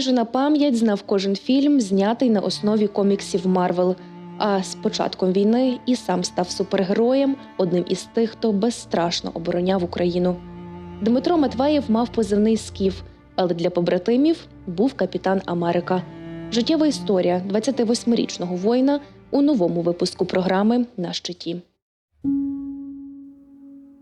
Майже на пам'ять знав кожен фільм, знятий на основі коміксів Марвел. А з початком війни і сам став супергероєм, одним із тих, хто безстрашно обороняв Україну. Дмитро Матвеєв мав позивний скіф, але для побратимів був капітан Америка. Життєва історія 28-річного воїна у новому випуску програми на щиті.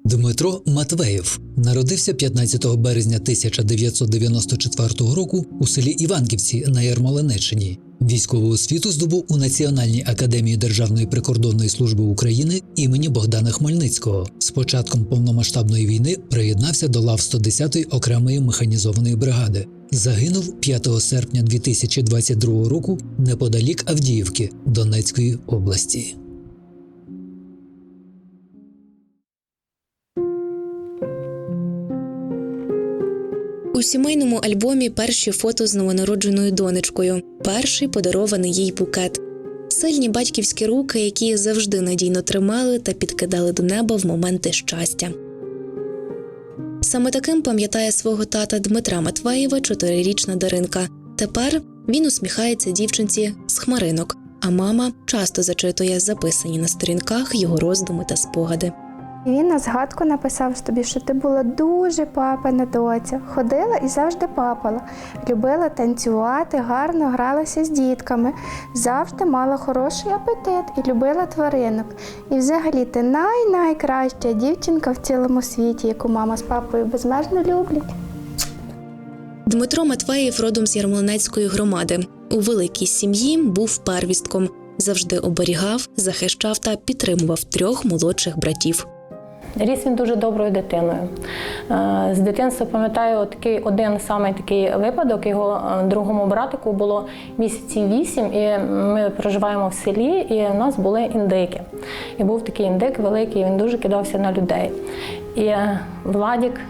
Дмитро Матвеєв народився 15 березня 1994 року у селі Іванківці на Ярмолинеччині. Військову освіту здобув у Національній академії Державної прикордонної служби України імені Богдана Хмельницького. З початком повномасштабної війни приєднався до лав 110-ї окремої механізованої бригади. Загинув 5 серпня 2022 року неподалік Авдіївки Донецької області. У сімейному альбомі перші фото з новонародженою донечкою, перший подарований їй букет. Сильні батьківські руки, які завжди надійно тримали та підкидали до неба в моменти щастя. Саме таким пам'ятає свого тата Дмитра Матвеєва чотирирічна Даринка. Тепер він усміхається дівчинці з хмаринок, а мама часто зачитує записані на сторінках його роздуми та спогади. Він на згадку написав тобі, що ти була дуже папина доця, ходила і завжди папала, любила танцювати, гарно гралася з дітками, завжди мала хороший апетит і любила тваринок. І взагалі ти най-найкраща дівчинка в цілому світі, яку мама з папою безмежно люблять. Дмитро Матвеєв родом з Ярмолинецької громади. У великій сім'ї був первістком, завжди оберігав, захищав та підтримував трьох молодших братів. Ріс він дуже доброю дитиною. Е, З дитинства пам'ятаю такий один самий такий випадок. Його е, другому братику було місяців вісім, і ми проживаємо в селі, і в нас були індики. І був такий індик великий, він дуже кидався на людей. І е, Владік,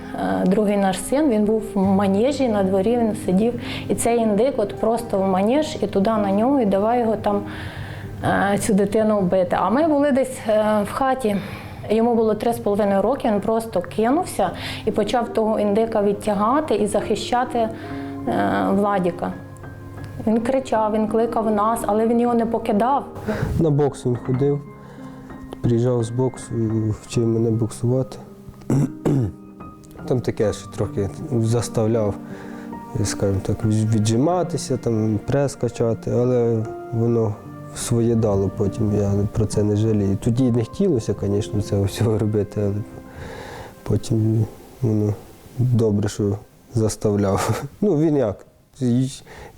другий наш син, він був в манежі на дворі, він сидів. І цей індик от просто в манеж і туди на нього, і давай його там цю дитину вбити. А ми були десь в хаті. Йому було три з половиною роки, він просто кинувся і почав того індика відтягати і захищати е, Владіка. Він кричав, він кликав нас, але він його не покидав. На бокс він ходив, приїжджав з боксу, вчив мене боксувати. Там таке, що трохи заставляв, скажімо так, віджиматися, там прес качати, але воно своє дало потім, я про це не жалію. Тоді не хотілося, звісно, цього всього робити, але потім воно добре, що заставляв. Ну, він як?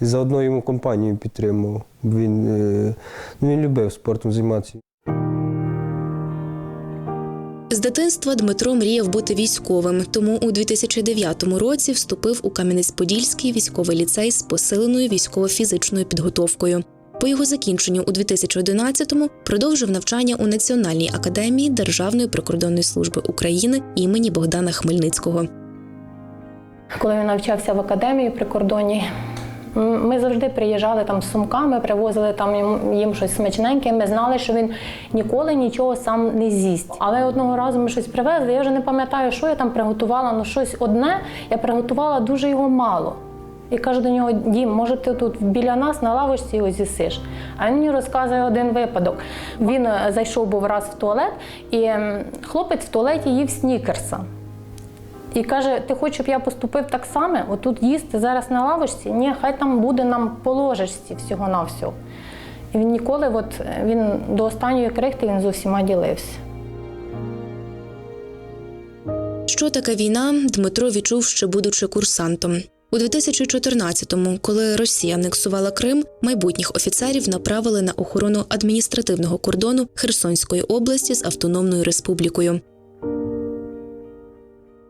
Заодно йому компанію підтримував. Він, е, ну, він любив спортом займатися. З дитинства Дмитро мріяв бути військовим, тому у 2009 році вступив у Кам'янець-Подільський військовий ліцей з посиленою військово-фізичною підготовкою. По його закінченню у 2011-му продовжив навчання у Національній академії Державної прикордонної служби України імені Богдана Хмельницького. Коли він навчався в академії при кордоні, м, ми завжди приїжджали там з сумками, привозили там їм, щось смачненьке. Ми знали, що він ніколи нічого сам не з'їсть. Але одного разу ми щось привезли. Я вже не пам'ятаю, що я там приготувала, але щось одне я приготувала дуже його мало. І каже до нього: Дім, може, ти тут біля нас на лавочці його з'їсиш? А він мені розказує один випадок. Він е, зайшов був раз в туалет, і хлопець в туалеті їв снікерса. І каже: ти хочеш, щоб я поступив так само? Отут їсти зараз на лавочці? Ні, хай там буде нам по ложечці всього на всього. І він ніколи, от він до останньої крихти він з усіма ділився. Що таке війна, Дмитро відчув ще будучи курсантом. У 2014-му, коли Росія анексувала Крим, майбутніх офіцерів направили на охорону адміністративного кордону Херсонської області з Автономною Республікою.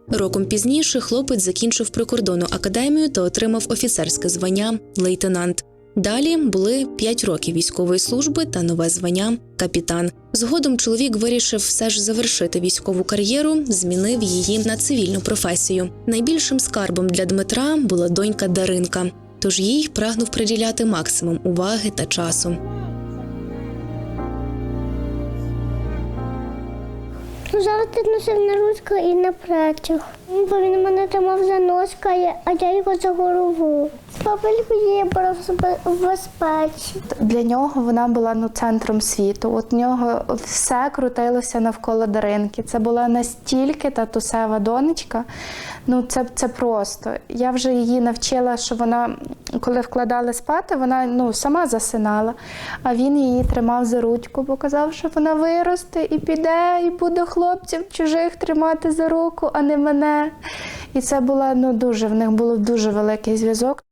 Роком пізніше хлопець закінчив прикордонну академію та отримав офіцерське звання лейтенант. Далі були 5 років військової служби та нове звання капітан. Згодом чоловік вирішив все ж завершити військову кар'єру, змінив її на цивільну професію. Найбільшим скарбом для Дмитра була донька Даринка, тож їй прагнув приділяти максимум уваги та часу. Ти носив на ручку і на плечах. Бо він мене тримав за носка, а я його за голову. Папельку я була в себе- в безпеці. Для нього вона була ну, центром світу. От в нього все крутилося навколо Даринки. Це була настільки татусева донечка. Ну, це, це просто. Я вже її навчила, що вона, коли вкладали спати, вона ну, сама засинала. А він її тримав за ручку, бо казав, що вона виросте і піде, і буде хлопців чужих тримати за руку, а не мене. І це була ну, дуже, в них був дуже великий зв'язок.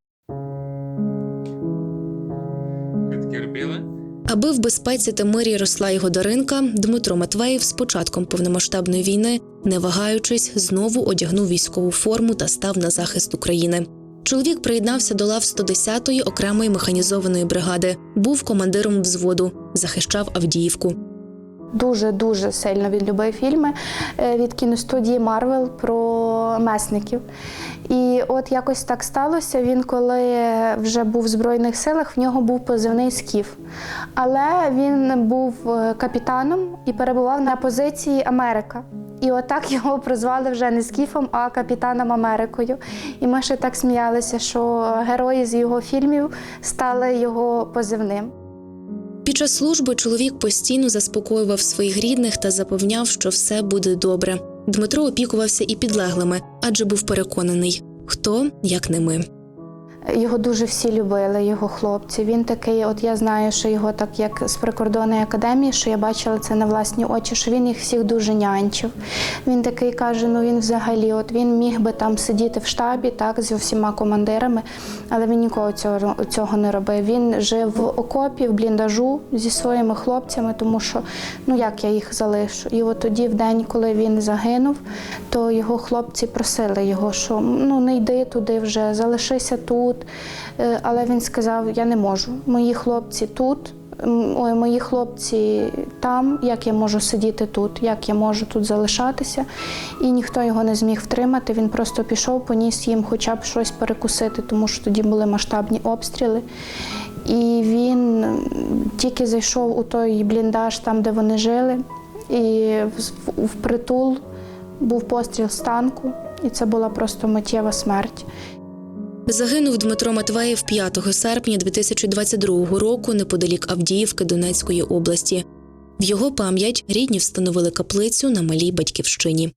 Аби в безпеці та мирі росла його Даринка, Дмитро Матвеєв з початком повномасштабної війни, не вагаючись, знову одягнув військову форму та став на захист України. Чоловік приєднався до лав 110-ї окремої механізованої бригади, був командиром взводу, захищав Авдіївку. Дуже дуже сильно він любив фільми е, від кіностудії Марвел про месників. І от якось так сталося. Він, коли вже був в Збройних силах, в нього був позивний скіф. Але він був е, капітаном і перебував на позиції Америка. І отак його прозвали вже не скіфом, а капітаном Америкою. І ми ще так сміялися, що герої з його фільмів стали його позивним. Час служби чоловік постійно заспокоював своїх рідних та запевняв, що все буде добре. Дмитро опікувався і підлеглими, адже був переконаний, хто як не ми. Його дуже всі любили, його хлопці. Він такий, от я знаю, що його так як з прикордонної академії, що я бачила це на власні очі, що він їх всіх дуже нянчив. Він такий каже: ну він взагалі, от він міг би там сидіти в штабі, так, з всіма командирами, але він нікого цього, цього не робив. Він жив в окопі, в бліндажу зі своїми хлопцями, тому що ну як я їх залишу. І от тоді, в день, коли він загинув, то його хлопці просили його, що ну не йди туди вже, залишися тут. Е, Але він сказав: Я не можу. Мої хлопці тут. Ой, мої хлопці там, як я можу сидіти тут, як я можу тут залишатися. І ніхто його не зміг втримати. Він просто пішов, поніс їм хоча б щось перекусити, тому що тоді були масштабні обстріли. І він тільки зайшов у той бліндаж, там, де вони жили, і в- притул був постріл з танку, і це була просто миттєва смерть. Загинув Дмитро Матвеєв 5 серпня 2022 року неподалік Авдіївки Донецької області. В його пам'ять рідні встановили каплицю на малій батьківщині.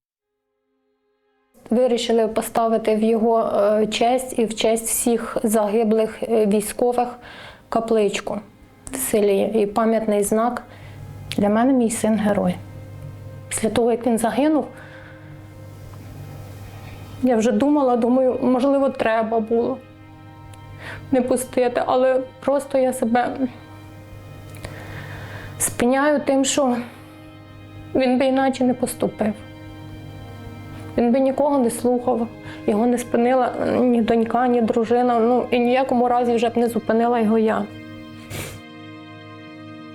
Вирішили поставити в його е, честь і в честь всіх загиблих е, військових капличку в селі. І пам'ятний знак для мене мій син герой. Після того, як він загинув, я вже думала, думаю, можливо, треба було не пустити, але просто я себе спиняю тим, що він би іначе не поступив. Він би нікого не слухав, його не спинила ні донька, ні дружина. Ну і ніякому разі вже б не зупинила його я.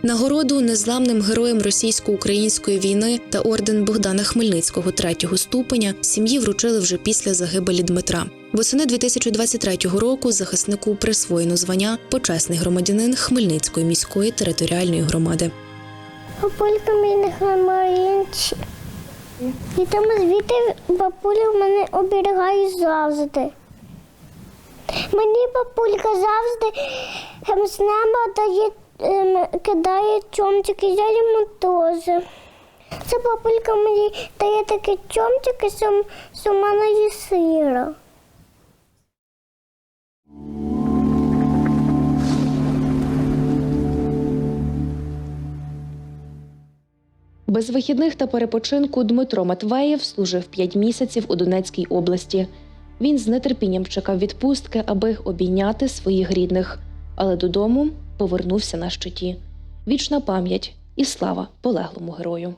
Нагороду незламним героям російсько-української війни та орден Богдана Хмельницького третього ступеня сім'ї вручили вже після загибелі Дмитра. Восени 2023 року захиснику присвоєно звання почесний громадянин Хмельницької міської територіальної громади. Бабулька мені не Марінці. І тому звідти бабуля мене оберігає завжди. Мені бабулька завжди з неба дає, кидає чомчики, я йому теж. Це бабулька мені дає такі чомчики, що, що мене є сира. Без вихідних та перепочинку Дмитро Матвеєв служив 5 місяців у Донецькій області. Він з нетерпінням чекав відпустки, аби обійняти своїх рідних, але додому повернувся на щиті. Вічна пам'ять і слава полеглому герою.